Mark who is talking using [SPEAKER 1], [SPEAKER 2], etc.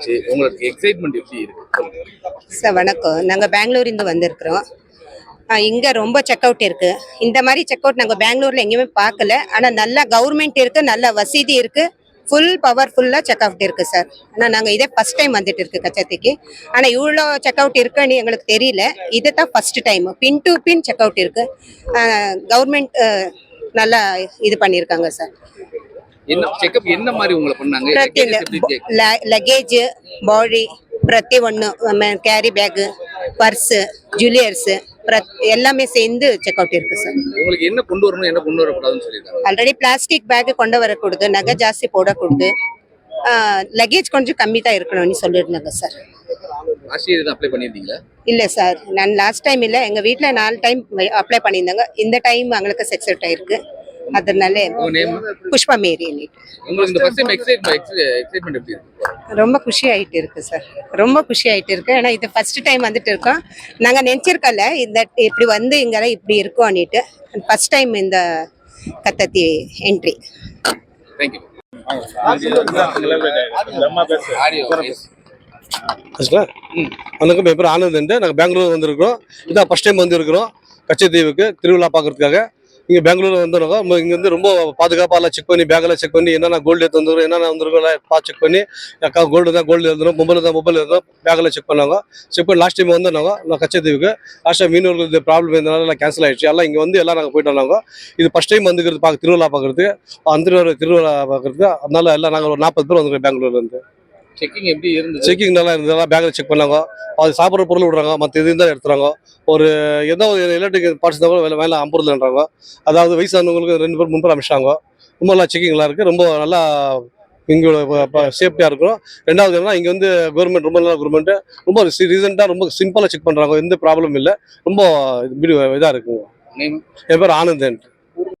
[SPEAKER 1] வந்துச்சு உங்களுக்கு எக்ஸைட்மெண்ட் எப்படி இருக்கு?
[SPEAKER 2] சார் வணக்கம். நாங்கள் பெங்களூர்லேருந்து வந்திருக்கிறோம். இங்கே ரொம்ப செக் அவுட் இருக்குது இந்த மாதிரி செக் அவுட் நாங்கள் பெங்களூரில் எங்கேயுமே பார்க்கல. ஆனால் நல்லா கவர்மெண்ட் இருக்குது நல்ல வசதி இருக்குது ஃபுல் பவர்ஃபுல்லாக செக் அவுட் இருக்குது சார். ஆனால் நாங்கள் இதே ஃபஸ்ட் டைம் வந்துட்டு இருக்கு கச்சத்திக்கு ஆனால் இவ்வளோ செக் அவுட் இருக்குன்னு எங்களுக்கு தெரியல. இது தான் first time pin to pin check out இருக்குது கவர்மெண்ட் நல்லா இது பண்ணியிருக்காங்க சார்.
[SPEAKER 1] என்ன செக்அப் என்ன மாதிரி உங்களை பண்ணாங்க?
[SPEAKER 2] லக்கேஜ் பாடி பிரத்தி ஒன்று கேரி பேக்கு பர்ஸு ஜுவலியர்ஸு எல்லாமே சேர்ந்து செக் அவுட் இருக்கு சார்
[SPEAKER 1] உங்களுக்கு என்ன கொண்டு வரணும் என்ன கொண்டு வரக்கூடாதுன்னு சொல்லியிருக்காங்க?
[SPEAKER 2] ஆல்ரெடி பிளாஸ்டிக் பேக் கொண்டு வரக்கூடாது நகை ஜாஸ்தி போடக்கூடாது. லக்கேஜ் கொஞ்சம் கம்மி தான் இருக்கணும்னு சொல்லியிருந்தாங்க சார் இல்ல சார் நான் லாஸ்ட் டைம் இல்ல எங்க வீட்டில் நாலு டைம் அப்ளை பண்ணியிருந்தாங்க. இந்த டைம் அவங்களுக்கு சக்ஸஸ் ஆயிருக்கு. அதனால புஷ்பா மேரி
[SPEAKER 1] உங்களுக்கு இந்த ஃபர்ஸ்ட் டைம் எக்ஸைட் எக்ஸைட்மெண்ட் எப்படி இருக்கு?
[SPEAKER 2] ரொம்ப குஷி ஆயிட்டு இருக்கு சார் ரொம்ப குஷி ஆயிட்டு இருக்கு. ஏன்னா இது ஃபர்ஸ்ட் டைம் வந்துட்டு இருக்கோம். நாங்க நினைச்சிருக்கல இந்த இப்படி வந்து இங்கெல்லாம் இப்படி இருக்கோம்னுட்டு ஃபர்ஸ்ட் டைம் இந்த கத்தத்தி என்ட்ரி
[SPEAKER 1] தேங்க்யூ
[SPEAKER 3] வணக்கம் என் பேர் ஆனந்த் நாங்கள் பெங்களூர் வந்திருக்கிறோம். இதான் ஃபஸ்ட் டைம் வந்திருக்கிறோம். கச்சத்தீவுக்கு திருவிழா பார்க்கறதுக்காக. இங்கே பெங்களூர் வந்துருக்கோம் இங்கே வந்து ரொம்ப பாதுகாப்பாக எல்லாம் செக் பண்ணி பேக்கெல்லாம் செக் பண்ணி என்னென்ன கோல்டு எடுத்து வந்துடும் என்னென்ன வந்துருக்கோம் பார்த்து செக் பண்ணி அக்கா கோல்டு தான் கோல்டு இருந்துடும் மொபைல் தான் மொபைல் இருந்தோம் பேக்கெல்லாம் செக் பண்ணாங்க. செக் பண்ணி லாஸ்ட் டைம் வந்தாங்க நான் கச்சத்தீவுக்கு. லாஸ்ட் டைம் மீனவர்களுக்கு ப்ராப்ளம் இருந்தனால நான் கேன்சல் ஆயிடுச்சு. எல்லாம் இங்கே வந்து எல்லாம் நாங்கள் போயிட்டு வந்தாங்க இது ஃபஸ்ட் டைம் வந்துக்கிறது பார்க்க திருவிழா பார்க்குறதுக்கு அந்த திருவிழா பார்க்குறதுக்கு அதனால எல்லாம் நாங்கள் ஒரு நாற்பது பேர் வந்துருக்கோம் பெங்களூர்லேருந்து
[SPEAKER 1] செக்கிங் எப்படி இருந்தது
[SPEAKER 3] செக்கிங் நல்லா இருந்ததா. பேக்கில் செக் பண்ணாங்க. அது சாப்பிட்ற பொருள் விடுறாங்க. மற்ற இது இருந்தால் எடுத்துறாங்க. ஒரு எந்த ஒரு எலக்ட்ரிக் பார்ட்ஸ் கூட வேலை வேலை ஐம்பது ரூபான்றாங்க அதாவது வயசானவங்களுக்கு ரெண்டு பேர் மூணு பேர் அமிச்சாங்க ரொம்ப நல்லா செக்கிங் நல்லா இருக்குது ரொம்ப நல்லா இங்கே சேஃப்டியாக இருக்கும். ரெண்டாவது என்னன்னா இங்கே வந்து கவர்மெண்ட் ரொம்ப நல்ல கவர்மெண்ட் ரொம்ப ரீசெண்டாக ரொம்ப சிம்பிளாக செக் பண்ணுறாங்க எந்த ப்ராப்ளம் இல்லை. ரொம்ப இதாக இருக்குங்க. என் பேர் ஆனந்தன்.